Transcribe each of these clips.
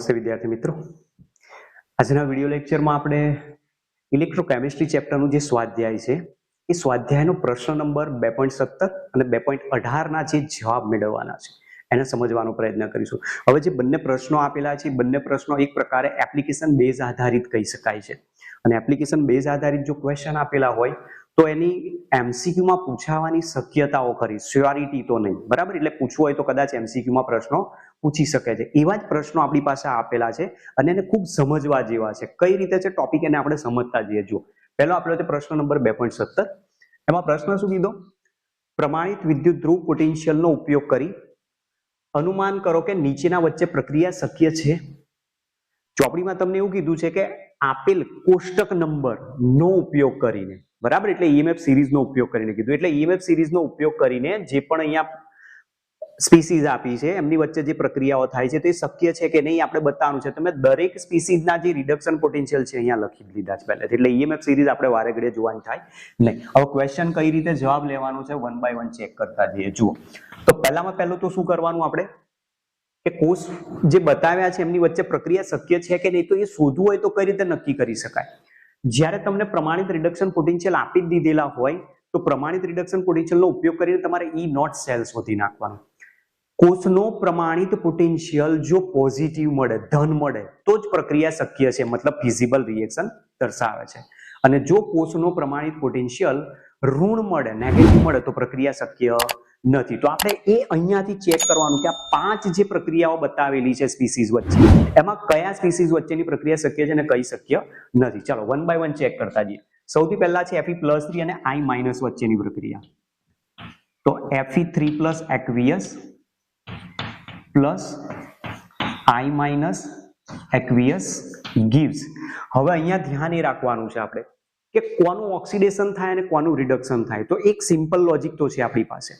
નમસ્તે વિદ્યાર્થી મિત્રો. આજના વીડિયો લેક્ચરમાં આપણે ઇલેક્ટ્રોકેમિસ્ટ્રી ચેપ્ટરનું જે સ્વાધ્યાય છે, એ સ્વાધ્યાયનો પ્રશ્ન નંબર બે પોઈન્ટ સત્તર અને બે પોઈન્ટ અઢારના જે જવાબ મેળવવાના છે, એને સમજવાનો પ્રયત્ન કરીશું. હવે જે બંને પ્રશ્નો આપેલા છે બંને પ્રશ્નો એક પ્રકારે એપ્લિકેશન બેઝ આધારિત કહી શકાય છે. અને એપ્લિકેશન બેઝ આધારિત જો ક્વેશ્ચન આપેલા હોય, તો એની એમસીક્યુમાં પૂછાવાની શક્યતાઓ ખરી. સ્યોરિટી તો નહીં. બરાબર? એટલે પૂછવું હોય તો કદાચ એમસીક્યુમાં પ્રશ્નો પૂછી શકે છે. એવા જ પ્રશ્નો આપણી પાસે આપેલા છે અને એને ખૂબ સમજવા જેવા છે. કઈ રીતે છે ટોપિક એને આપણે સમજતા જઈએ? જુઓ. પહેલો આપણો છે પ્રશ્ન નંબર બે સત્તર. એમાં પ્રશ્ન શું કીધો? પ્રમાણિત વિદ્યુત ધ્રુવ પોટેન્શિયલનો ઉપયોગ કરી અનુમાન કરો કે નીચેના વચ્ચે પ્રક્રિયા શક્ય છે? ચોપડીમાં તમને એવું કીધું છે કે આપેલ કોષ્ટક નંબર નો ઉપયોગ કરીને, બરાબર? એટલે ઈએમએફ સિરીઝનો ઉપયોગ કરીને કીધું. એટલે ઈએમએફ સિરીઝનો ઉપયોગ કરીને જે પણ અહીંયા સ્પીસીઝ આપી છે. એમની વચ્ચે જે પ્રક્રિયાઓ થાય છે તે શક્ય છે કે નહીં આપણે બતાવવાનું છે. તમે દરેક સ્પીસીઝના જે રિડક્શન પોટેન્શિયલ છે અહીંયા લખી લીધા છે પહેલેથી. એટલે ઈએમએફ સિરીઝ આપણે વારે ઘડીએ જોવાની થાય નહીં. હવે ક્વેશ્ચન કઈ રીતે જવાબ લેવાનો છે? વન બાય વન ચેક કરતા જઈએ. જુઓ. તો પહેલામાં પહેલું તો શું કરવાનું આપણે? કે કોષ જે બતાવ્યા છે એમની વચ્ચે પ્રક્રિયા શક્ય છે કે નહીં તો એ શોધવું હોય તો કઈ રીતે નક્કી કરી શકાય? જ્યારે તમને પ્રમાણિત રિડક્શન પોટેન્શિયલ આપી દીધેલા હોય, તો પ્રમાણિત રિડક્શન પોટેન્શિયલનો ઉપયોગ કરીને તમારે ઈ નોટ સેલ શોધી નાખવાનું. કોષનો પ્રમાણિત પોટેન્શિયલ જો પોઝિટિવ મળે, ધન મળે, તો જ પ્રક્રિયા શક્ય છે, મતલબ ફિઝિબલ રિએક્શન દર્શાવે છે. અને જો કોષનો પ્રમાણિત પોટેન્શિયલ ઋણ મળે નેગેટિવ મળે, તો પ્રક્રિયા શક્ય નથી. તો આપણે એ અહીંયાથી ચેક કરવાનું કે આ પાંચ જે પ્રક્રિયાઓ બતાવેલી છે સ્પીસીઝ વચ્ચે, એમાં કયા સ્પીસીઝ વચ્ચેની પ્રક્રિયા શક્ય છે અને કઈ શક્ય નથી? ચાલો વન બાય વન ચેક કરતા જઈએ. સૌથી પહેલા છે એફી પ્લસ થ્રી અને આઈ માઇનસ વચ્ચેની પ્રક્રિયા. તો Fe three plus aqueous plus I minus aqueous gives. હવે અહીંયા ધ્યાન એ રાખવાનું છે આપણે કે કોનું ઓક્સિડેશન થાય અને કોનું રિડક્શન થાય. તો એક સિમ્પલ લોજિક તો છે આપણી પાસે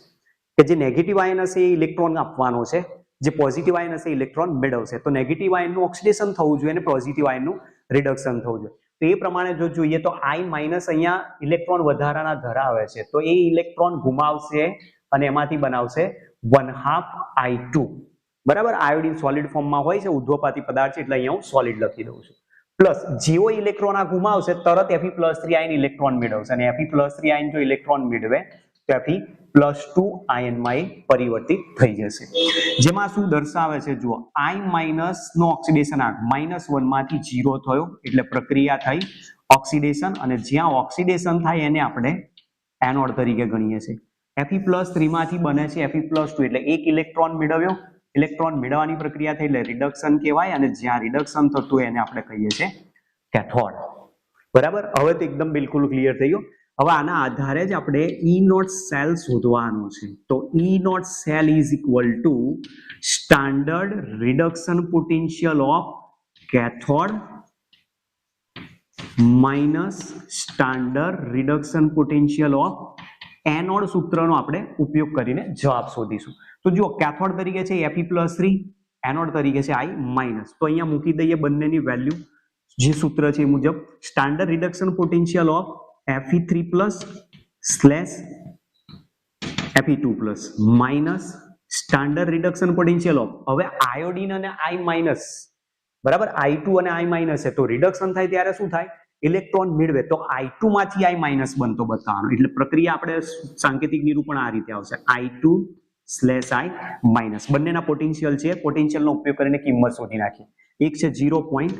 કે જે નેગેટિવ આયન હશે એ ઇલેક્ટ્રોન આપવાનો છે, જે પોઝિટિવ આયન હશે ઇલેક્ટ્રોન મેળવશે. તો નેગેટિવ આયનનું ઓક્સિડેશન થવું જોઈએ અને પોઝિટિવ આયનનું રિડક્શન થવું જોઈએ. તો એ પ્રમાણે જો જોઈએ તો આઈ માઇનસ અહીંયા ઇલેક્ટ્રોન વધારાના ધરાવે છે. તો એ ઇલેક્ટ્રોન ગુમાવશે અને એમાંથી બનાવશે વન હાફ આઈ ટુ બરાબર? આયોડિન સોલિડ ફોર્મમાં હોય છે, ઉદ્ધવપાતી પદાર્થ છે, એટલે અહીંયા હું સોલિડ લખી દઉં છું. પ્લસ જેવો ઇલેક્ટ્રોન આ ગુમાવશે, તરત Fe plus three ion electron મેળવશે. અને એફી પ્લસ થ્રી આયન જો ઇલેક્ટ્રોન મેળવે, તો એફી પ્લસ ટુ આયનમાં એ પરિવર્તિત થઈ જશે. જેમાં શું દર્શાવે છે? જુઓ આઈ માઇનસ નો ઓક્સિડેશન આંક માઇનસ વનમાંથી જીરો થયો, એટલે પ્રક્રિયા થઈ ઓક્સિડેશન અને જ્યાં ઓક્સિડેશન થાય, એને આપણે એનોડ તરીકે ગણીએ છીએ. એફી પ્લસ થ્રીમાંથી બને છે એફી પ્લસ ટુ એટલે એક ઇલેક્ટ્રોન મેળવ્યો ઇલેક્ટ્રોન મેળવવાની પ્રક્રિયા થઈ એટલે રિડક્શન કહેવાય અને જ્યાં રિડક્શન થતું એને આપણે કહીએ છીએ કેથોડ બરાબર? હવે તો એકદમ બિલકુલ ક્લિયર થઈ ગયું. હવે આના આધારે જ આપણે ઈ નોટ સેલ શોધવાનું છે. તો E naught cell is equal to standard reduction potential of cathode minus standard reduction potential of anode સૂત્રનો આપણે ઉપયોગ કરીને જવાબ શોધીશું. તો જુઓ, કેથોડ તરીકે છે એફી પ્લસ થ્રી, એનોડ તરીકે છે આઈ માઇનસ. તો અહીંયા મૂકી દઈએ બંનેની વેલ્યુ. જે સૂત્ર છે એ મુજબ, standard reduction potential of Fe three plus slash Fe two plus minus standard reduction potential of. હવે આયોડિન અને આઈ માઇનસ. બરાબર? આઈ ટુ અને આઈ માઇનસ છે. તો રિડક્શન થાય ત્યારે શું થાય? ઇલેક્ટ્રોન મેળવે તો આઈ ટુ માંથી આઈ માઇનસ બનતો બતાવવાનો. એટલે પ્રક્રિયા આપણે સાંકેતિક નિરૂપણ આ રીતે આવશે. I two slash I minus બંનેના પોટેન્શિયલ છે. પોટેન્શિયલનો ઉપયોગ કરીને કિંમત શોધી નાખી એક છે ઝીરો પોઈન્ટ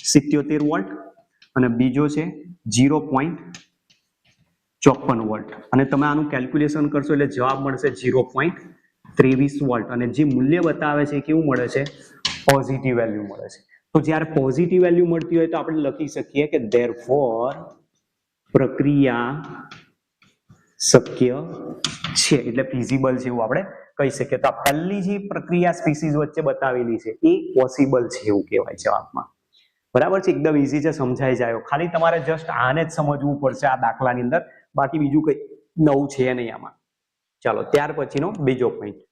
સિત્યોતેર વોલ્ટ અને બીજો છે ઝીરો પોઈન્ટ ચોપન વોલ્ટ અને તમે આનું કેલ્ક્યુલેશન કરશો એટલે જવાબ મળશે ઝીરો પોઈન્ટ ત્રેવીસ વોલ્ટ અને જે મૂલ્ય બતાવે છે કેવું મળે છે? પોઝિટિવ વેલ્યુ મળે છે. તો જ્યારે પોઝિટિવ વેલ્યુ મળતી હોય તો આપણે લખી શકીએ કે ધેર ફોર પ્રક્રિયા શક્ય છે. એટલે ફિઝિબલ છે એવું આપણે કહી શકીએ. તો પહેલી જે પ્રક્રિયા સ્પીસીઝ વચ્ચે બતાવેલી છે, એ પોસિબલ છે એવું કહેવાય જવાબમાં. બરાબર છે? એકદમ ઈઝી છે, સમજાઈ જાય. ખાલી તમારે જસ્ટ આને જ સમજવું પડશે આ દાખલાની અંદર. બાકી બીજું કઈ નવું છે નહીં આમાં. ચાલો, ત્યાર પછીનો બીજો પોઈન્ટ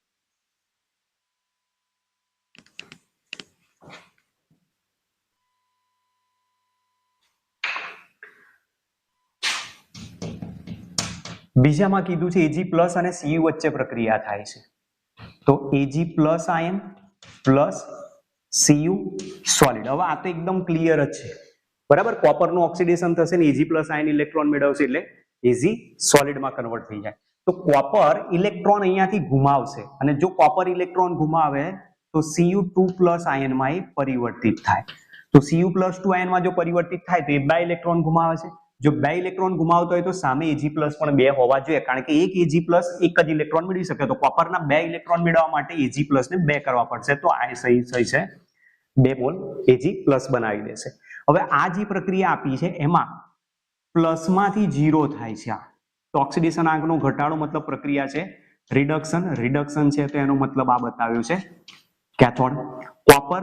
બીજામાં કીધું છે એજી પ્લસ અને સીયુ વચ્ચે પ્રક્રિયા થાય છે. તો Ag plus ion plus Cu solid હવે આ તો એકદમ ક્લિયર જ છે. બરાબર? કોપરનું ઓક્સિડેશન થશે ને એજી પ્લસ આયન ઇલેક્ટ્રોન મેળવશે એટલે એજી સોલિડમાં કન્વર્ટ થઈ જાય. તો કોપર ઇલેક્ટ્રોન અહીંયાથી ગુમાવશે. અને જો કોપર ઇલેક્ટ્રોન ગુમાવે, તો સીયુ ટુ પ્લસ આયનમાં એ પરિવર્તિત થાય. તો સીયુ પ્લસ ટુ આયનમાં જો પરિવર્તિત થાય, તો એ બે ઇલેક્ટ્રોન ગુમાવે છે. જો બે ઇલેક્ટ્રોન ગુમાવતો હોય તો સામે એજી પ્લસ પણ બે હોવા જોઈએ. કારણ કે એક એજી પ્લસ એક જ ઇલેક્ટ્રોન મેળવી શકે. તો કોપરના બે ઇલેક્ટ્રોન મેળવવા માટે એજી પ્લસ ને બે કરવા પડશે. તો આ સહી સહી છે. બે મોલ એજી પ્લસ બનાવી દેશે. હવે આ જે પ્રક્રિયા આપી છે, એમાં પ્લસમાંથી જીરો થાય છે આ. તો ઓક્સિડેશન આંકનો ઘટાડો મતલબ પ્રક્રિયા છે. રિડક્શન રિડક્શન છે તો એનો મતલબ આ બતાવ્યો છે. કેથોડ કોપર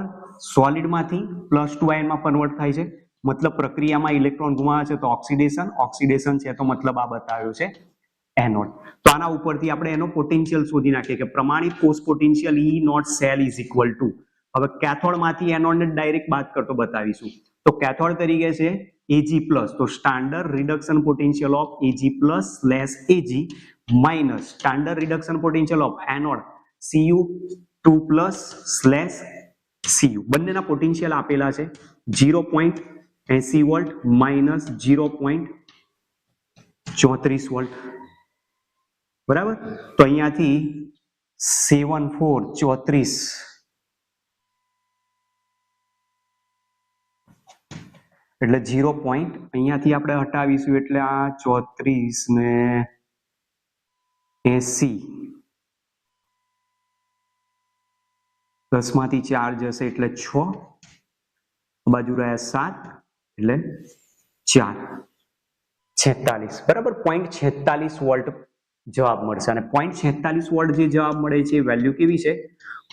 સોલિડમાંથી પ્લસ ટુ આયનમાં કન્વર્ટ થાય છે. મતલબ પ્રક્રિયામાં ઇલેક્ટ્રોન ગુમાવે છે તો ઓક્સિડેશન ઓક્સિડેશન છે તો મતલબ આ બતાવ્યો છે એનોડ. તો આના ઉપરથી આપણે એનો પોટેન્શિયલ શોધી નાખીએ કે પ્રમાણિત કોષ potential E naught cell is equal to. હવે કેથોડમાંથી એનોડને ડાયરેક્ટ બાદ કરતો બતાવીશું. તો કેથોડ તરીકે છે એજી પ્લસ તો standard reduction potential of Ag plus less Ag minus standard reduction potential of anode Cu two plus slash Cu બંનેના પોટેન્શિયલ આપેલા છે. Zero point eighty volt minus zero point ચોત્રીસ વોલ્ટ બરાબર તો અહીંયાથી સેવન ફોર ચોત્રીસ એટલે ઝીરો પોઈન્ટ અહીંયાથી આપણે હટાવીશું એટલે આ ચોત્રીસ ને એસી। દસમાંથી ચાર જશે એટલે છ, બાજુ રહ્યા સાત એટલે ચાર. છેતાલીસ. બરાબર? પોઈન્ટ છેતાલીસ વોલ્ટ જવાબ મળશે. અને પોઈન્ટ છેતાલીસ વોલ્ટ જે જવાબ મળે છે વેલ્યુ કેવી છે?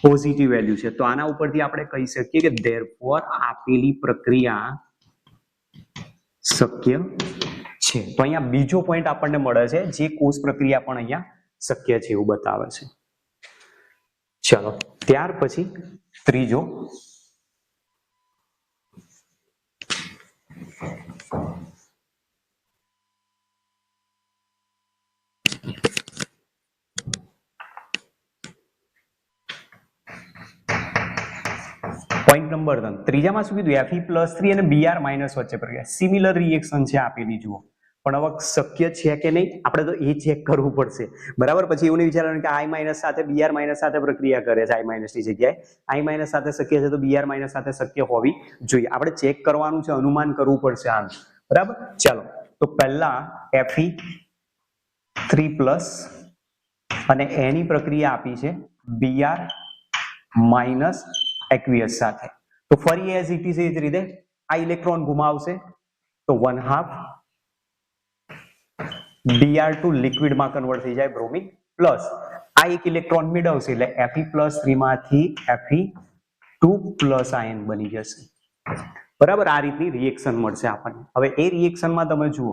પોઝિટિવ વેલ્યુ છે. તો આના ઉપરથી આપણે કહી શકીએ કે ધેરફોર આપેલી પ્રક્રિયા શક્ય છે. તો અહીંયા બીજો પોઈન્ટ આપણને મળે છે, જે કોષ પ્રક્રિયા પણ અહીંયા શક્ય છે એવું બતાવે છે. ચલો, ત્યાર પછી ત્રીજો પોઈન્ટ નંબર ત્રણ ત્રીજામાં શું કીધું? એફઈ પ્લસ થ્રી અને બીઆર માઇનસ વચ્ચે પ્રક્રિયા સિમિલર રિએક્શન છે આપેલી જુઓ. પણ હવે શક્ય છે કે નહીં? આપણે તો એ ચેક કરવું પડશે. બરાબર? પછી એવું વિચારવાનું કે આઈ માઇનસ સાથે બીઆર માઇનસ સાથે પ્રક્રિયા કરે છે આઈ માઇનસની જગ્યાએ. આઈ માઇનસ સાથે શક્ય છે તો બીઆર માઇનસ સાથે શક્ય હોવી જોઈએ. આપણે ચેક કરવાનું છે, અનુમાન કરવું પડશે આમ. બરાબર? ચાલો. તો પહેલા એફઈ થ્રી પ્લસ અને એની પ્રક્રિયા આપી છે બીઆર માઇનસ એક્વિયસ સાથે. તો ફરી એઝ ઇટ ઇઝ એ જ રીતે આ ઇલેક્ટ્રોન ગુમાવશે. તો વન હાફ બીઆર ટુ લિક્વિડમાં કન્વર્ટ થઈ જાય બ્રોમિન પ્લસ આ એક ઇલેક્ટ્રોન મેળવશે એટલે એફી પ્લસ થ્રીમાંથી એફઈ ટુ પ્લસ આયન બની જશે. બરાબર? આ રીતની રિએક્શન મળશે આપણને. હવે એ રિએક્શનમાં તમે જુઓ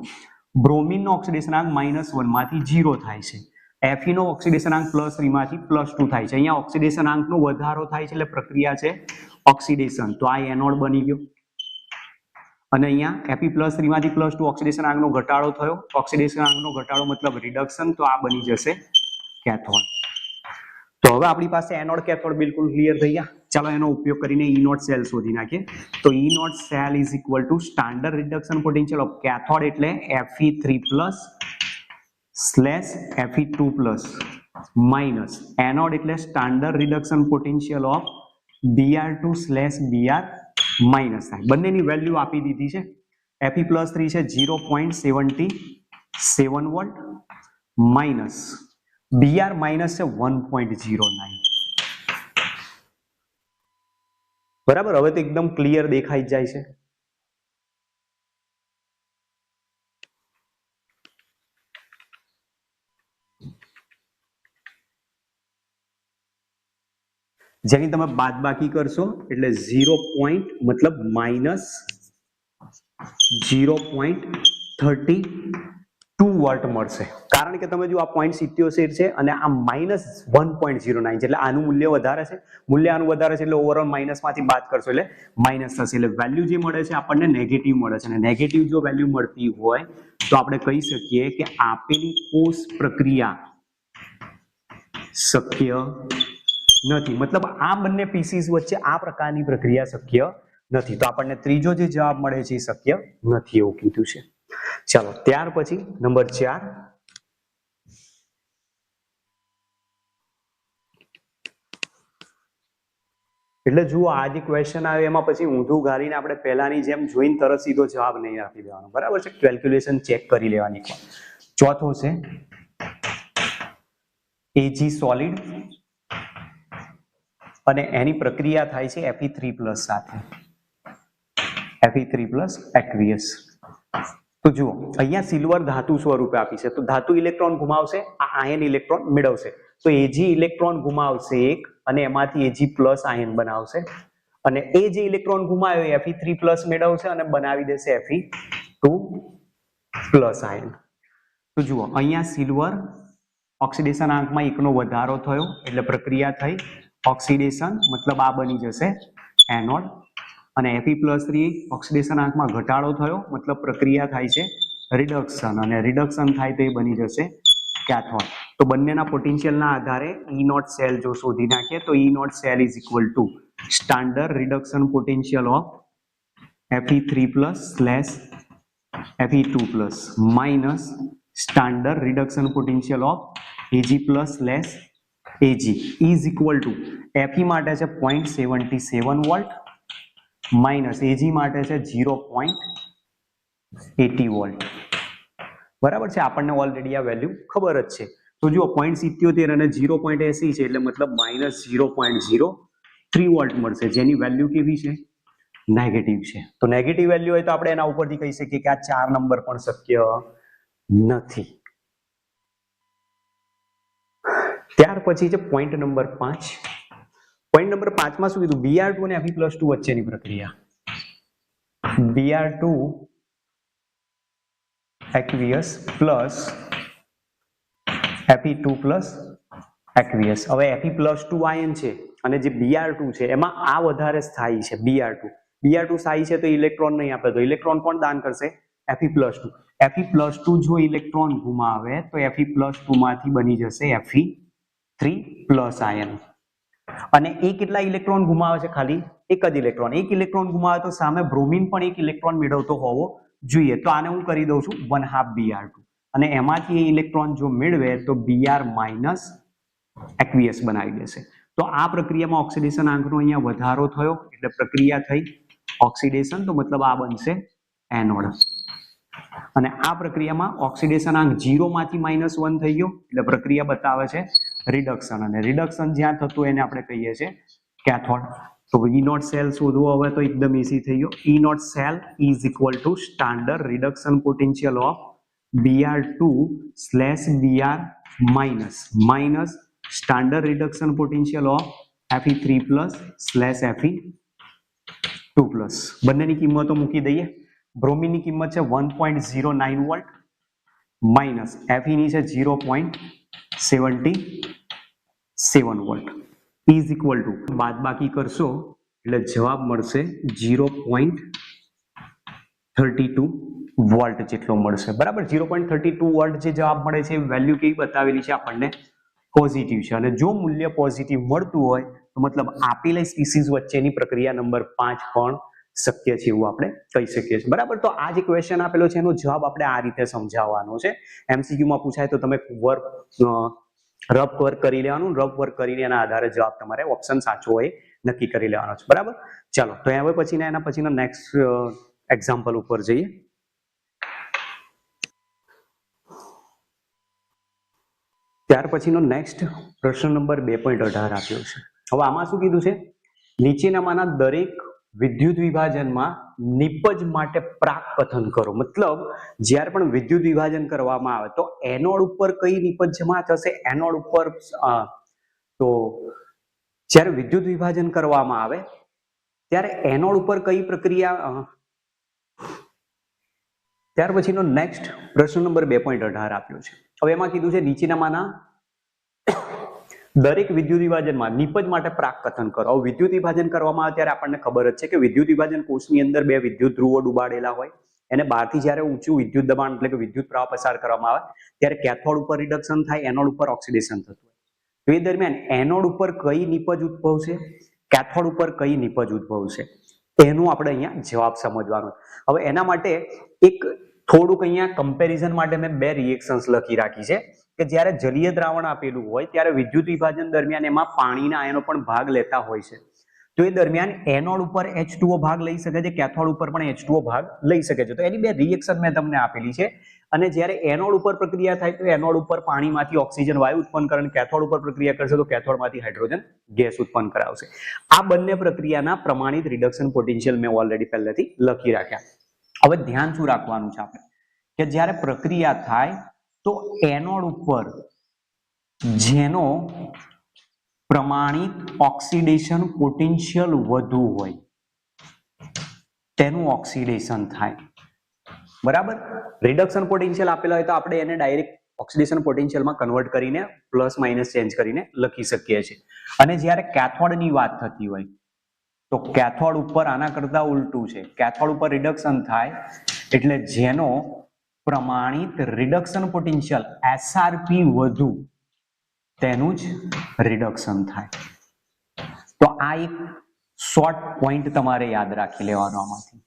બ્રોમિનનો ઓક્સિડેશન આંક માઇનસ વનમાંથી જીરો થાય છે. એફીનો ઓક્સિડેશન આંક પ્લસ થ્રીમાંથી પ્લસ ટુ થાય છે. અહીંયા ઓક્સિડેશન આંકનો વધારો થાય છે એટલે પ્રક્રિયા છે ઓક્સિડેશન તો આ એનોડ બની ગયો. અને અહીંયા એપી પ્લસ થ્રીમાંથી પ્લસ ટુ ઓક્સિડેશન આંકનો ઘટાડો થયો. ઓક્સિડેશન આંકનો ઘટાડો મતલબ રિડક્શન તો આ બની જશે કેથોડ તો હવે આપણી પાસે એનોડ કેથોડ બિલકુલ ક્લિયર થઈ ગયા. ચાલો એનો ઉપયોગ કરીને ઈ નોટ સેલ શોધી નાખીએ. તો E naught cell is equal to standard reduction potential of cathode એટલે Fe three plus slash Fe two plus minus anode એટલે standard reduction potential of Br two slash Br minus થાય. બંનેની value આપી દીધી છે. એપી પ્લસ થ્રી છે zero point seventy seven volt minus Br minus છે one point zero nine બરાબર? હવે તો એકદમ ક્લિયર દેખાઈ જાય છે. જેની તમે બાદબાકી કરશો, એટલે ઝીરો પોઈન્ટ મતલબ minus zero point thirty two volt મળશે. કારણ કે તમે જો આ પોઈન્ટ સિત્યોતેર છે અને આ minus one point zero nine છે, એટલે આનું મૂલ્ય વધારે છે. મૂલ્ય આનું વધારે છે એટલે ઓવરઓલ માઇનસમાંથી બાદ કરશો એટલે માઇનસ થશે. એટલે વેલ્યુ જે મળે છે આપણને નેગેટિવ મળે છે. અને નેગેટિવ જો વેલ્યુ મળતી હોય, તો આપણે કહી શકીએ કે આપેલી કોષ પ્રક્રિયા શક્ય નથી. મતલબ આ બંને પીસીસ વચ્ચે આ પ્રકારની પ્રક્રિયા શક્ય નથી. તો આપણને ત્રીજો જે જવાબ મળે છે એ શક્ય નથી એવું કીધું છે. ચાલો, ત્યાર પછી નંબર ચાર. એટલે જુઓ, આ જે ક્વેશ્ચન આવે એમાં પછી ઊંધું ગાળીને આપણે પહેલાની જેમ જોઈને તરત સીધો જવાબ નહીં આપી દેવાનો. બરાબર છે? કેલ્ક્યુલેશન ચેક કરી લેવાની. ચોથો છે એજી સોલિડ અને એની પ્રક્રિયા થાય છે એફી થ્રી પ્લસ સાથે. એફી થ્રી પ્લસ એક્વિયસ તો જુઓ, અહીંયા સિલ્વર ધાતુ સ્વરૂપે આપી છે. તો ધાતુ ઇલેક્ટ્રોન ગુમાવશે, આ આયન ઇલેક્ટ્રોન મેળવશે. તો એજી ઇલેક્ટ્રોન ગુમાવશે એક, અને એમાંથી એજી પ્લસ આયન બનાવશે. અને એ જે ઇલેક્ટ્રોન ગુમાવ્યો એફી થ્રી પ્લસ મેળવશે અને બનાવી દેશે એફી ટુ પ્લસ આયન તો જુઓ, અહીંયા સિલ્વર ઓક્સિડેશન આંકમાં એકનો વધારો થયો, એટલે પ્રક્રિયા થઈ. ઓક્સિડેશન, મતલબ આ બની જશે એનોડ. અને એફી પ્લસ થ્રી ઓક્સિડેશન આંકમાં ઘટાડો થયો, મતલબ પ્રક્રિયા થાય છે રિડક્શન અને રિડક્શન થાય તો એ બની જશે કેથોડ તો બંનેના પોટેન્શિયલના આધારે ઈ નોટ સેલ જો શોધી નાખીએ, તો E naught cell is equal to standard reduction potential of Fe three plus slash Fe2 plus minus standard reduction potential of Ag plus less Ag is equal to Fe માટે છે 0.77 volt minus AG માટે છે 0.80 volt બરાબર છે? આપણને already આ value ખબર જ છે. તો જુઓ પોઈન્ટ સિત્યોતેર અને ઝીરો પોઈન્ટ એસી છે, એટલે મતલબ minus zero point zero three volt મળશે. જેની વેલ્યુ કેવી છે? નેગેટિવ છે. તો નેગેટિવ વેલ્યુ હોય તો આપણે એના ઉપરથી કહી શકીએ કે આ ચાર નંબર પણ શક્ય નથી. ત્યાર પછી છે પોઈન્ટ નંબર પાંચ. પોઈન્ટ નંબર પાંચમાં શું કીધું? બીઆર ટુ અને એફી પ્લસ ટુ વચ્ચેની પ્રક્રિયા. Br two aqueous plus Fe two plus aqueous હવે એફી પ્લસ ટુ આયન છે અને જે બીઆર ટુ છે, એમાં આ વધારે સ્થાયી છે બીઆર ટુ બીઆર ટુ સ્થાયી છે તો ઇલેક્ટ્રોન નહીં આપે, તો ઇલેક્ટ્રોન પણ દાન કરશે? Fe plus two Fe plus two જો ઇલેક્ટ્રોન ગુમાવે, તો એફી પ્લસ ટુ માંથી બની જશે એફી થ્રી પ્લસ આયન અને એ કેટલા ઇલેક્ટ્રોન ગુમાવે છે ખાલી? એક જ ઇલેક્ટ્રોન. એક ઇલેક્ટ્રોન ગુમાવે તો સામે બ્રોમિન પણ એક ઇલેક્ટ્રોન મેળવતો હોવો જોઈએ. તો આને હું કરી દઉં છું વન હાફ બીઆર ટુ અને એમાંથી એ ઇલેક્ટ્રોન જો મેળવે તો બીઆર માઇનસ એક્વિયસ બનાવી દેશે. તો આ પ્રક્રિયામાં ઓક્સિડેશન આંકનો અહીંયા વધારો થયો. એટલે પ્રક્રિયા થઈ. ઓક્સિડેશન તો મતલબ આ બનશે એનોડ અને આ પ્રક્રિયામાં ઓક્સિડેશન આંક ઝીરો માંથી માઇનસ વન થઈ ગયો. એટલે પ્રક્રિયા બતાવે છે રિડક્શન અને રિડક્શન જ્યાં થતું એને આપણે કહીએ છીએ કેથોડ તો ઈ નોટ સેલ શોધવો હવે તો એકદમ ઈઝી થઈ ગયો. E naught cell is equal to standard reduction potential of Br two slash Br minus minus standard reduction potential of Fe three plus slash Fe two plus બંનેની કિંમતો મૂકી દઈએ. બ્રોમિનની કિંમત છે one point zero nine volt minus એફીની છે zero point seventy seven volt. Is equal to બાદબાકી કરશો એટલે જવાબ મળશે zero point thirty two volt જેટલો મળશે. બરાબર? Zero point thirty two volt જે જવાબ મળે છે વેલ્યુ કેવી બતાવેલી છે આપણને? પોઝિટિવ છે. અને જો મૂલ્ય પોઝિટિવ મળતું હોય, તો મતલબ આપેલા સ્પીસીઝ વચ્ચેની પ્રક્રિયા નંબર પાંચ પણ શક્ય છે એવું આપણે કહી શકીએ છીએ. બરાબર? તો આ જે ક્વેશ્ચન આપેલો છે, એનો જવાબ આપણે આ રીતે સમજાવવાનો છે. એમસીક્યુમાં પૂછાય તો તમે વર્ક રફ વર્ક કરી લેવાનું, રફ વર્ક કરીને એના આધારે જવાબ તમારે ઓપ્શન સાચો હોય નક્કી કરી લેવાનો છે. બરાબર? ચાલો, તો હવે પછીના એના પછીનો નેક્સ્ટ એક્ઝામ્પલ ઉપર જઈએ. ત્યાર પછીનો નેક્સ્ટ પ્રશ્ન નંબર બે પોઈન્ટ અઢાર આપ્યો છે. હવે આમાં શું કીધું છે? નીચેનામાંના દરેક વિદ્યુત વિભાજનમાં નિપજ માટે પ્રાક કથન કરો. મતલબ, જ્યારે પણ વિદ્યુત વિભાજન કરવામાં આવે, તો એનોડ ઉપર કઈ નિપજ થશે? એનોડ ઉપર તો જ્યારે વિદ્યુત વિભાજન કરવામાં આવે, ત્યારે એનોડ ઉપર કઈ પ્રક્રિયા ત્યાર પછીનો નેક્સ્ટ પ્રશ્ન નંબર બે પોઈન્ટ અઢાર આપ્યો છે. હવે એમાં કીધું છે નીચેનામાંના દરેક વિદ્યુત વિભાજનમાં નિપજ માટે પ્રાક કથન કરો. વિદ્યુત વિભાજન કરવામાં આવે ત્યારે આપણને ખબર જ છે કે વિદ્યુત વિભાજન કોષની અંદર બે વિદ્યુત ધ્રુવો ડુબાડેલા હોય. એને બહારથી જ્યારે ઊંચું વિદ્યુત દબાણ એટલે કે વિદ્યુત પ્રવાહ પસાર કરવામાં આવે, ત્યારે કેથોડ ઉપર રિડક્શન થાય, એનોડ ઉપર ઓક્સિડેશન થતું હોય. તો એ દરમિયાન એનોડ ઉપર કઈ નિપજ ઉદ્ભવશે? કેથોડ ઉપર કઈ નિપજ ઉદ્ભવશે? એનું આપણે અહીંયા જવાબ સમજવાનો હવે એના માટે એક થોડુંક અહીંયા કમ્પેરિઝન માટે મેં બે રિએક્શન્સ લખી રાખી છે કે જ્યારે જલીય દ્રાવણ આપેલું હોય ત્યારે વિદ્યુત વિભાજન દરમિયાન એમાં પાણીના આયનો પણ ભાગ લેતા હોય છે. તો એ દરમિયાન એનોડ ઉપર એચ ભાગ લઈ શકે છે, કેથોડ ઉપર પણ એચ ભાગ લઈ શકે છે. તો એની બે રિએક્શન મેં તમને આપેલી છે. અને જ્યારે એનોડ ઉપર પ્રક્રિયા થાય તો એનોડ ઉપર પાણીમાંથી ઓક્સિજન, વાયુ ઉત્પન્ન કરે કેથોડ ઉપર પ્રક્રિયા કરશે તો કેથોડમાંથી હાઇડ્રોજન, ગેસ ઉત્પન્ન કરાવશે. આ બંને પ્રક્રિયાના પ્રમાણિત રિડક્શન પોટેન્શિયલ મેં ઓલરેડી પહેલેથી લખી રાખ્યા. હવે ધ્યાન શું રાખવાનું છે આપણે? કે જ્યારે પ્રક્રિયા થાય તો એનોડ ઉપર જેનો પ્રમાણિત ઓક્સિડેશન પોટેન્શિયલ વધુ હોય, તેનું ઓક્સિડેશન થાય. બરાબર? રિડક્શન પોટેન્શિયલ આપેલા હોય તો આપણે એને ડાયરેક્ટ ઓક્સિડેશન પોટેન્શિયલમાં કન્વર્ટ કરીને પ્લસ માઇનસ ચેન્જ કરીને લખી શકીએ છીએ. અને જ્યારે કેથોડની વાત થતી હોય તો કેથોડ ઉપર આના કરતા ઉલટું છે. કેથોડ ઉપર રિડક્શન થાય એટલે જેનો પ્રમાણિત રિડક્શન પોટેન્શિયલ એસઆરપી વધુ, તેનું જ રિડક્શન થાય. તો આ એક શોર્ટ પોઈન્ટ તમારે યાદ રાખી લેવાનો આમાંથી.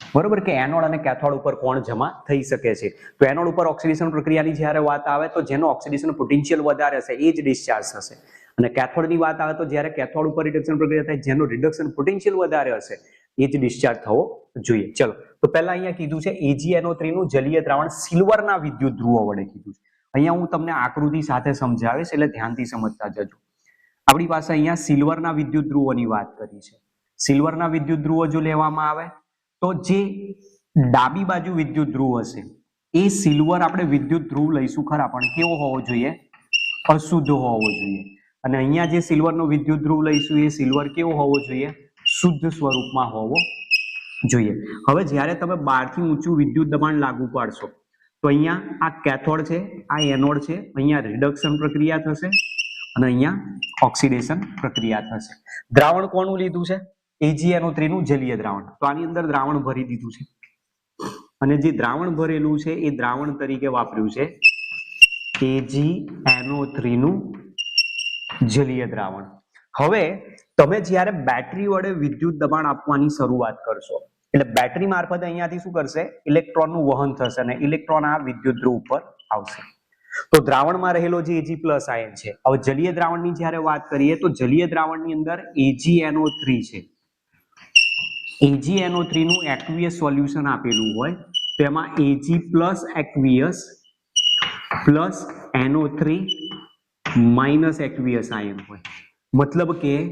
બરોબર કે એનોડ અને કેથોડ ઉપર કોણ જમા થઈ શકે છે? તો એનોડ ઉપર ઓક્સિડેશન પ્રક્રિયાની જ્યારે વાત આવે તો જેનો ઓક્સિડેશન પોટેન્શિયલ વધારે હશે, એ જ ડિસ્ચાર્જ થશે. અને કેથોડની વાત આવે તો જ્યારે કેથોડ ઉપર રિડક્શન પ્રક્રિયા થાય, જેનો રિડક્શન પોટેન્શિયલ વધારે હશે, એ જ ડિસ્ચાર્જ થવો જોઈએ. ચલો, તો પહેલા અહીંયા કીધું છે એજીએનઓ નું જલીય દ્રાવણ સિલ્વરના વિદ્યુત ધ્રુવો વડે કીધું છે. અહીંયા હું તમને આકૃતિ સાથે સમજાવીશ, એટલે ધ્યાનથી સમજતા જજો. આપણી પાસે અહીંયા સિલ્વરના વિદ્યુત ધ્રુવોની વાત કરી છે. સિલ્વરના વિદ્યુત ધ્રુવો જો લેવામાં આવે, તો જે ડાબી બાજુ વિદ્યુત ધ્રુવ હશે, એ સિલ્વર આપણે વિદ્યુત ધ્રુવ લઈશું ખરા, પણ કેવો હોવો જોઈએ? અશુદ્ધ હોવો જોઈએ. અને અહીંયા જે સિલ્વરનો વિદ્યુત ધ્રુવ લઈશું, એ સિલ્વર કેવો હોવો જોઈએ? શુદ્ધ સ્વરૂપમાં હોવો જોઈએ. હવે જ્યારે તમે બહારથી ઊંચું વિદ્યુત દબાણ લાગુ પાડશો, તો અહીંયા આ કેથોડ છે, આ એનોડ છે, અહીંયા રિડક્શન પ્રક્રિયા થશે અને અહીંયા ઓક્સિડેશન પ્રક્રિયા થશે. દ્રાવણ કોનું લીધું છે? AgNO3 નું જલીય દ્રાવણ. તો આની અંદર દ્રાવણ ભરી દીધું છે. અને જે દ્રાવણ ભરેલું છે, એ દ્રાવણ તરીકે વાપર્યું છે AgNO3 નું જલીય દ્રાવણ. હવે તમે જ્યારે બેટરી વડે વિદ્યુત દબાણ આપવાની શરૂઆત કરશો, એટલે બેટરી મારફતે અહીંયાથી શું કરશે? ઇલેક્ટ્રોનનું વહન થશે અને ઇલેક્ટ્રોન આ વિદ્યુત ધ્રુવ ઉપર આવશે. તો દ્રાવણમાં રહેલો જે એજી પ્લસ આયન છે, હવે જલીય દ્રાવણની જ્યારે વાત કરીએ તો જલીય દ્રાવણની અંદર AgNO3 છે. AgNO3 નું એક્વિયસ સોલ્યુશન આપેલું હોય, તો એમાં Ag plus aqueous plus NO3 minus aqueous ion હોય. મતલબ કે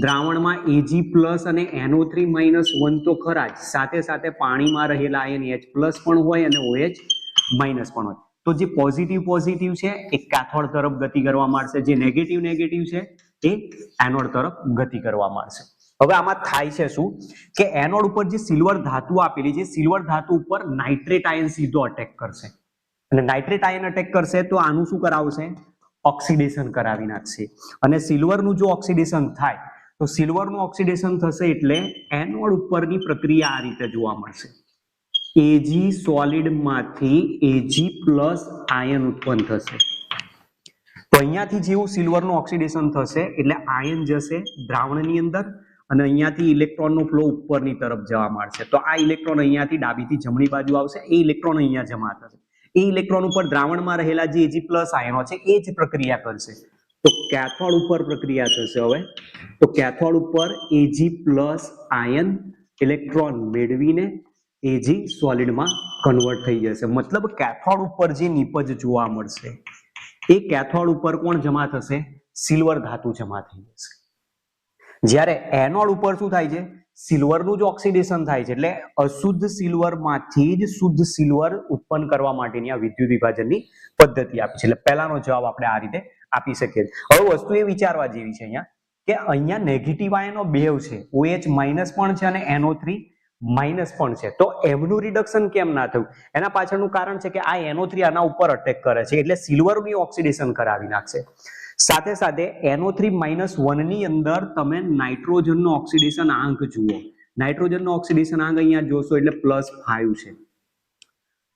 દ્રાવણમાં એજી પ્લસ અને NO3 માઇનસ વન તો ખરા જ. સાથે સાથે પાણીમાં રહેલા આયન એચ પ્લસ પણ હોય અને ઓએચ માઇનસ પણ હોય. તો જે પોઝિટિવ પોઝિટિવ છે, એ કેથોડ તરફ ગતિ કરવા માંડશે. જે નેગેટિવ નેગેટિવ છે, એ એનોડ તરફ ગતિ કરવા માંડશે. હવે આમાં થાય છે શું? કે એનોડ ઉપર જે સિલ્વર ધાતુ આપેલી છે, સિલ્વર ધાતુ ઉપર નાઇટ્રેટ આયન સીધો અટેક કરશે. અને નાઇટ્રેટ આયન અટેક કરશે તો આનું શું કરાવશે? ઓક્સિડેશન કરાવી નાખશે. અને સિલ્વરનું જો ઓક્સિડેશન થાય, તો સિલ્વરનું ઓક્સિડેશન થશે એટલે એનોડ ઉપરની પ્રક્રિયા આ રીતે જોવા મળશે. એજી સોલિડમાંથી એજી પ્લસ આયન ઉત્પન્ન થશે. તો અહીંયાથી જેવું સિલ્વરનું ઓક્સિડેશન થશે, એટલે આયન જશે દ્રાવણની અંદર અને અહીંયાથી ઇલેક્ટ્રોનનો ફ્લો ઉપરની તરફ જવા માંડશે. તો આ ઇલેક્ટ્રોન અહીંયાથી ડાબીથી જમણી બાજુ આવશે, એ ઇલેક્ટ્રોન અહીંયા જમા થશે. એ ઇલેક્ટ્રોન ઉપર દ્રાવણમાં રહેલા જે એજી પ્લસ આયનો છે, એ જ પ્રક્રિયા કરશે. તો કેથોડ ઉપર પ્રક્રિયા થશે હવે. તો કેથોડ ઉપર એજી પ્લસ આયન ઇલેક્ટ્રોન મેળવીને એજી સોલિડમાં કન્વર્ટ થઈ જશે. મતલબ કેથોડ ઉપર જે નિપજ જોવા મળશે, એ કેથોડ ઉપર કોણ જમા થશે? સિલ્વર ધાતુ જમા થઈ જશે. જ્યારે એનોડ ઉપર શું થાય છે? સિલ્વરનું જ ઓક્સિડેશન થાય છે એટલે અશુદ્ધ સિલ્વરમાંથી જ શુદ્ધ સિલ્વર ઉત્પન્ન કરવા માટેની આ વિદ્યુત વિભાજનની પદ્ધતિ આપી છે. એટલે પહેલાનો જવાબ આપણે આ રીતે આપી શકીએ. હવે વસ્તુ એ વિચારવા જેવી છે અહીંયા કે અહીંયા નેગેટિવ આયનો બેવ છે. ઓએચ માઇનસ પણ છે અને NO3 માઇનસ પણ છે. તો એમનું રિડક્શન કેમ ના થયું? એના પાછળનું કારણ છે કે આ NO3 આના ઉપર અટેક કરે છે. એટલે સિલ્વરની ઓક્સિડેશન કરાવી નાખશે. સાથે સાથે NO3 માઇનસની અંદર તમે નાઇટ્રોજનનો ઓક્સિડેશન આંક જુઓ. નાઇટ્રોજનનો ઓક્સિડેશન આંક અહીંયા જોશો એટલે પ્લસ ફાઈવ છે.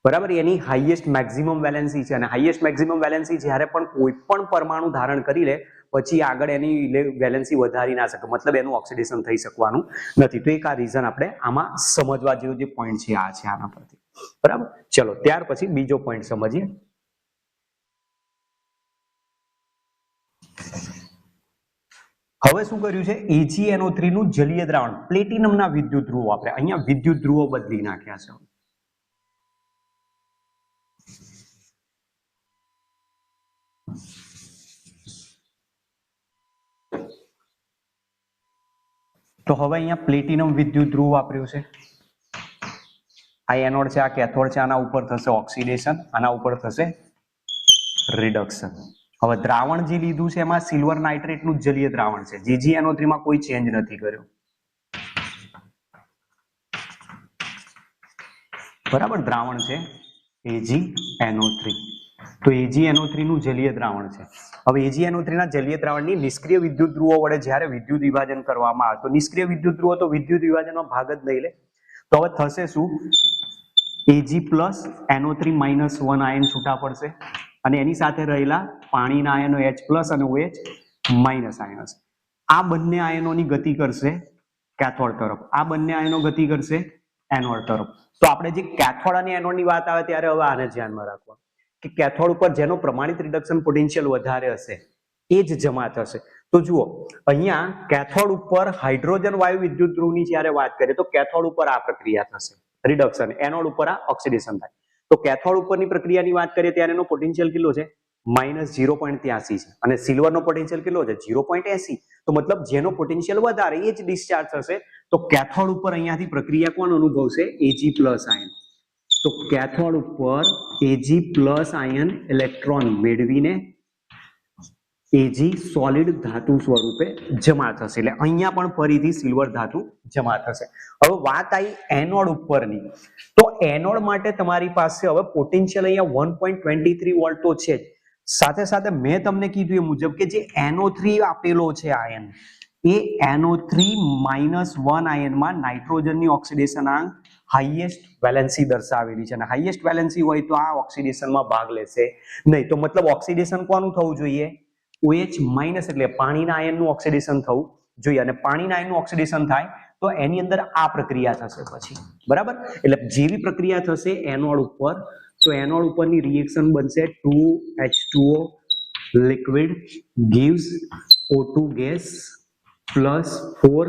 બરાબર? એની હાઈએસ્ટ મેક્સિમમ વેલેન્સી છે. અને હાઈએસ્ટ મેક્સિમમ વેલેન્સી જ્યારે પણ કોઈ પણ પરમાણુ ધારણ કરી લે, પછી આગળ એની વેલેન્સી વધારી ના શકે. મતલબ એનું ઓક્સિડેશન થઈ શકવાનું નથી. તો એક આ રીઝન આપણે આમાં સમજવા જેવો જે પોઈન્ટ છે, આ છે આના પરથી. બરાબર? ચલો, ત્યાર પછી બીજો પોઈન્ટ સમજીએ. હવે શું કર્યું છે? AgNO3 નું જલીય દ્રાવણ, પ્લેટિનમના વિદ્યુત ધ્રુવો આપણે અહીંયા વિદ્યુત ધ્રુવો બદલી નાખ્યા છે. તો હવે અહીંયા પ્લેટિનમ વિદ્યુત ધ્રુવ વાપર્યું છે. આ એનોડ છે, આ કેથોડ છે, આના ઉપર થશે ઓક્સિડેશન, આના ઉપર થશે રિડક્શન. હવે દ્રાવણ જે લીધું છે એમાં સિલ્વર નાઇટ્રેટનું જલીય દ્રાવણ છે. GgNO3 માં કોઈ ચેન્જ નથી કર્યો. બરાબર દ્રાવણ છે એજી એનઓ થ્રી તો AgNO3 નું જલીય દ્રાવણ છે. હવે AgNO3 ના જલીય દ્રાવણની નિષ્ક્રિય વિદ્યુત ધ્રુવો વડે જ્યારે વિદ્યુત વિભાજન કરવામાં આવે, તો નિષ્ક્રિય વિદ્યુત ધ્રુવો તો વિદ્યુત વિભાજનનો ભાગ જ નહીં લે. તો હવે થશે શું? AG plus NO3 minus one ion છૂટા પડશે. અને એની સાથે રહેલા પાણીના આયનો એચ પ્લસ અને ઓએચ માઇનસ આયનસ આ બંને આયનોની ગતિ કરશે કેથોડ તરફ. આ બંને આયનો ગતિ કરશે એનોડ તરફ. તો આપણે જે કેથોડ અને એનોડની વાત આવે ત્યારે હવે આને ધ્યાનમાં રાખવા કે કેથોડ ઉપર જેનો પ્રમાણિત રિડક્શન પોટેન્શિયલ વધારે હશે, એ જ જમા થશે. તો જુઓ, અહીંયા કેથોડ ઉપર હાઇડ્રોજન વાયુ વિદ્યુત ધ્રુવની જ્યારે વાત કરીએ તો કેથોડ ઉપર આ પ્રક્રિયા થશે. રિડક્શન એનોડ ઉપર આ ઓક્સિડેશન થાય. તો કેથોડ ઉપરની પ્રક્રિયાની વાત કરીએ ત્યારે એનો પોટેન્શિયલ કેટલો છે? માઇનસ ઝીરો પોઈન્ટ ત્યાસી છે. અને સિલ્વરનો પોટેન્શિયલ કેટલો છે? ઝીરો પોઈન્ટ એસી. તો મતલબ જેનો પોટેન્શિયલ વધારે એ જ ડિસ્ચાર્જ થશે. તો કેથોડ ઉપર અહીંયાથી પ્રક્રિયા કોણ અનુભવશે? એજી પ્લસ આયન તો કેથોડ ઉપર એજી પ્લસ આયન ઇલેક્ટ્રોન મેળવીને એજી સોલિડ ધાતુ સ્વરૂપે જમા થશે. એટલે અહીંયા પણ ફરીથી સિલ્વર ધાતુ જમા થશે. હવે વાત આવી એનોડ ઉપરની. તો એનોડ માટે તમારી પાસે હવે પોટેન્શિયલ અહીંયા one point twenty three volt તો છે સાથે સાથે મેં તમને કીધું એ મુજબ કે જે એનો થ્રી આપેલો છે આયન એ N O three minus one આયનમાં નાઇટ્રોજનની ઓક્સિડેશન આંક હાઈએસ્ટ વેલેન્સી દર્શાવેલી છે. અને હાઈએસ્ટ વેલેન્સી હોય તો આ ઓક્સિડેશનમાં ભાગ લેશે. નહીં, તો મતલબ ઓક્સિડેશન કોનું થવું જોઈએ? OH માઇનસ એટલે પાણીના આયનનું ઓક્સિડેશન થવું જોઈએ અને પાણીના આયનનું ઓક્સિડેશન થાય તો એની અંદર આ પ્રક્રિયા થશે પછી. બરાબર? એટલે જેવી પ્રક્રિયા થશે એનોડ ઉપર, તો એનોડ ઉપરની રિએક્શન બનશે two H two O liquid gives O two gas plus four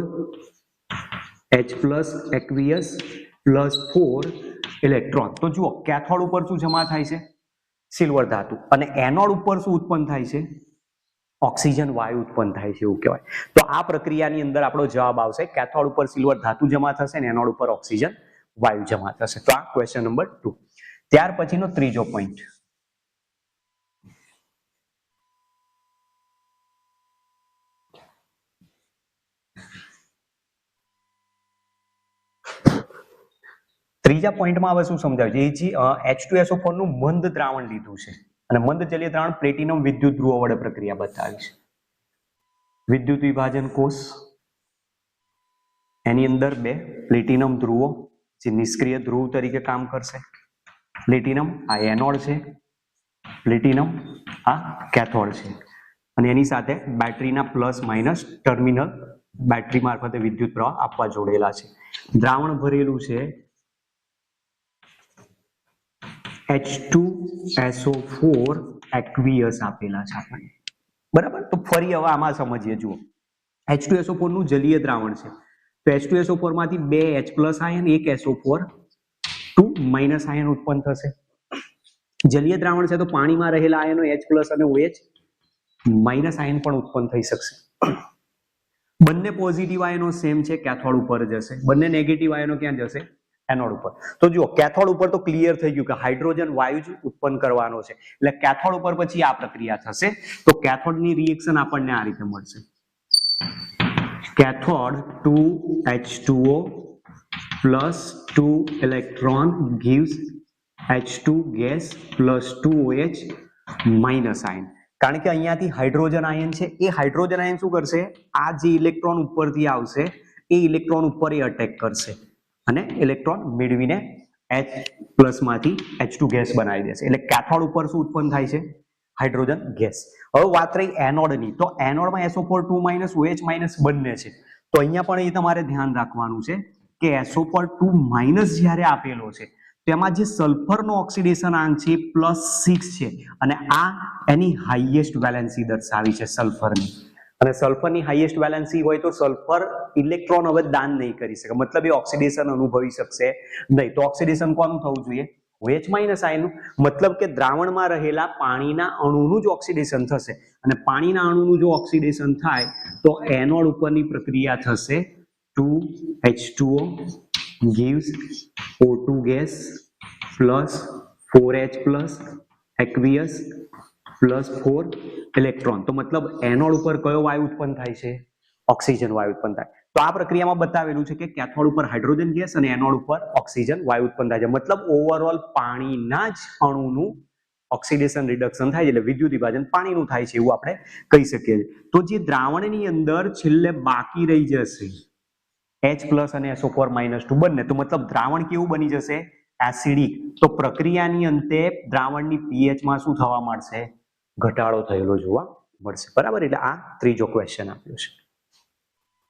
H plus aqueous plus four electron. તો જુઓ, કેથોડ ઉપર શું જમા થાય છે? સિલ્વર ધાતુ. અને એનોડ ઉપર શું ઉત્પન્ન થાય છે? ઓક્સિજન વાયુ ઉત્પન્ન થાય છે એવું કહેવાય. તો આ પ્રક્રિયાની અંદર આપણો જવાબ આવશે કેથોડ ઉપર સિલ્વર ધાતુ જમા થશે ને એનોડ ઉપર ઓક્સિજન વાયુ જમા થશે. તો આ ક્વેશ્ચન નંબર ટુ ત્યાર પછીનો ત્રીજો પોઈન્ટ ત્રીજા પોઈન્ટમાં હવે શું સમજાવ્યું છે એચ ટુ એસઓ નું મંદ દ્રાવણ લીધું છે. અને મંદ જલીય દ્રાવણ પ્લેટિનમ વિદ્યુત ધ્રુવો વડે પ્રક્રિયા છે. વિદ્યુત વિભાજન કોષ, એની અંદર બે પ્લેટિનમ ધ્રુવો જે નિષ્ક્રિય ધ્રુવ તરીકે કામ કરશે. પ્લેટિનમ આ એનોડ છે, પ્લેટિનમ આ કેથોડ છે. અને એની સાથે બેટરીના પ્લસ માઇનસ ટર્મિનલ બેટરી મારફતે વિદ્યુત પ્રવાહ આપવા જોડેલા છે. દ્રાવણ ભરેલું છે H two S O four aqueous આપેલા છે આપણને. બરાબર? તો ફરી હવે આમાં સમજીએ, જુઓ. એચ ટુ એસો ફોરનું જલીય દ્રાવણ છે. તો એચ ટુ એસો ફોરમાંથી બે પ્લસ આયન એક S O four two minus ion ઉત્પન્ન થશે. જલીય દ્રાવણ છે તો પાણીમાં રહેલા આયનો પ્લસ અને ઓએચ માઇનસ આયન પણ ઉત્પન્ન થઈ શકશે. બંને પોઝિટિવ આયનો સેમ છે, કેથોડ ઉપર જશે. બંને નેગેટિવ આયનો ક્યાં જશે? એનોડ ઉપર. તો જુઓ, કેથોડ ઉપર તો ક્લિયર થઈ ગયું કે હાઇડ્રોજન વાયુ જ ઉત્પન્ન કરવાનો છે. એટલે કેથોડ ઉપર પછી આ પ્રક્રિયા થશે. તો કેથોડની રિએક્શન આપણને આ રીતે મળશે. Cathode two H two O plus two electron gives H two gas plus two OH minus ion. કારણ કે અહીંયાથી હાઇડ્રોજન આયન છે. એ હાઇડ્રોજન આયન શું કરશે? આ જે ઇલેક્ટ્રોન ઉપરથી આવશે, એ ઇલેક્ટ્રોન ઉપર એ અટેક કરશે. અને ઇલેક્ટ્રોન મેળવીને એચ પ્લસમાંથી એચ ટુ ગેસ બનાવી દેશે. એટલે કેથોડ ઉપર શું ઉત્પન્ન થાય છે? Hydrogen gas. હવે વાત રહી એનોડની. તો એનોડમાં S O four two minus OH minus બંને છે. તો અહીંયા પણ એ તમારે ધ્યાન રાખવાનું છે કે એસો ફોર ટુ માઇનસ જ્યારે આપેલો છે, તેમાં જે સલ્ફરનો ઓક્સિડેશન આંક છે પ્લસ સિક્સ છે. અને આ એની હાઈએસ્ટ વેલેન્સી દર્શાવી છે સલ્ફરની અને સલ્ફરની હાઈએસ્ટ વેલેન્સી હોય તો સલ્ફર ઇલેક્ટ્રોન હવે દાન નહીં કરી શકે. મતલબ એ ઓક્સિડેશન અનુભવી શકશે નહીં. તો ઓક્સિડેશન કોનું થવું જોઈએ? OH માઇનસ આયનું મતલબ કે દ્રાવણમાં રહેલા પાણીના અણુનું જ ઓક્સિડેશન થશે. અને પાણીના અણુનું જો ઓક્સિડેશન થાય, તો એનોડ ઉપરની પ્રક્રિયા થશે two H two O gives O2 gas plus 4H plus aqueous plus 4 electron તો મતલબ એનોડ ઉપર કયો વાયુ ઉત્પન્ન થાય છે? ઓક્સિજન વાયુ ઉત્પન્ન થાય. તો આ પ્રક્રિયામાં બતાવેલું છે કે કેથોડ ઉપર હાઇડ્રોજન ગેસ અને એનોડ ઉપર ઓક્સિજન વાયુ ઉત્પન્ન થાય છે. મતલબ ઓવરઓલ પાણીના જ અણુનું ઓક્સિડેશન રિડક્શન થાય છે એટલે વિદ્યુત વિભાજન પાણીનું થાય છે એવું આપણે કહી શકીએ છીએ. તો જે દ્રાવણની અંદર છેલ્લે બાકી રહી જશે એચ પ્લસ અને એસો ફોર માઇનસ ટુ બંને, તો મતલબ દ્રાવણ કેવું બની જશે? એસિડિક. તો પ્રક્રિયાની અંતે દ્રાવણની પીએચમાં શું થવા મળશે ઘટાડો થયેલો જોવા મળશે. બરાબર? એટલે આ ત્રીજો ક્વેશ્ચન આપ્યો છે.